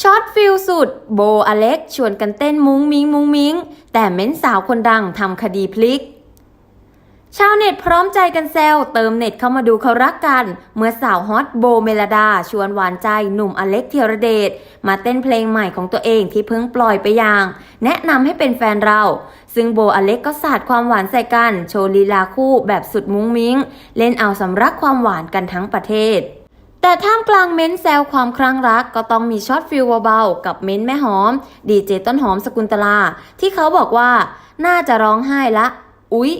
ช็อตฟิลสุด โบอเล็กชวนกันเต้นมุ้งมิงมุ้งมิง แต่เม้นสาวคนดังทำคดีพลิก ชาวเน็ตพร้อมใจกันแซวเติมเน็ตเข้ามาดูเขารักกัน เมื่อสาวฮอตโบเมลดา ชวนหวานใจหนุ่มอเล็กเทียรเดชมาเต้นเพลงใหม่ของตัวเองที่เพิ่งปล่อยไปอย่าง แนะนำให้เป็นแฟนเรา ซึ่งโบอเล็กก็สาดความหวานใส่กัน โชว์ลีลาคู่แบบสุดมุ้งมิ้งเล่นเอาสำรักความหวานกันทั้งประเทศ แต่ท่ามกลางเม้นแซวความครั้งรักก็ต้องมีช็อตฟิลเบาๆกับเม้นแม่หอม ดีเจต้นหอมสกุลตลา ที่เขาบอกว่า น่าจะร้องไห้ละ อุ๊ย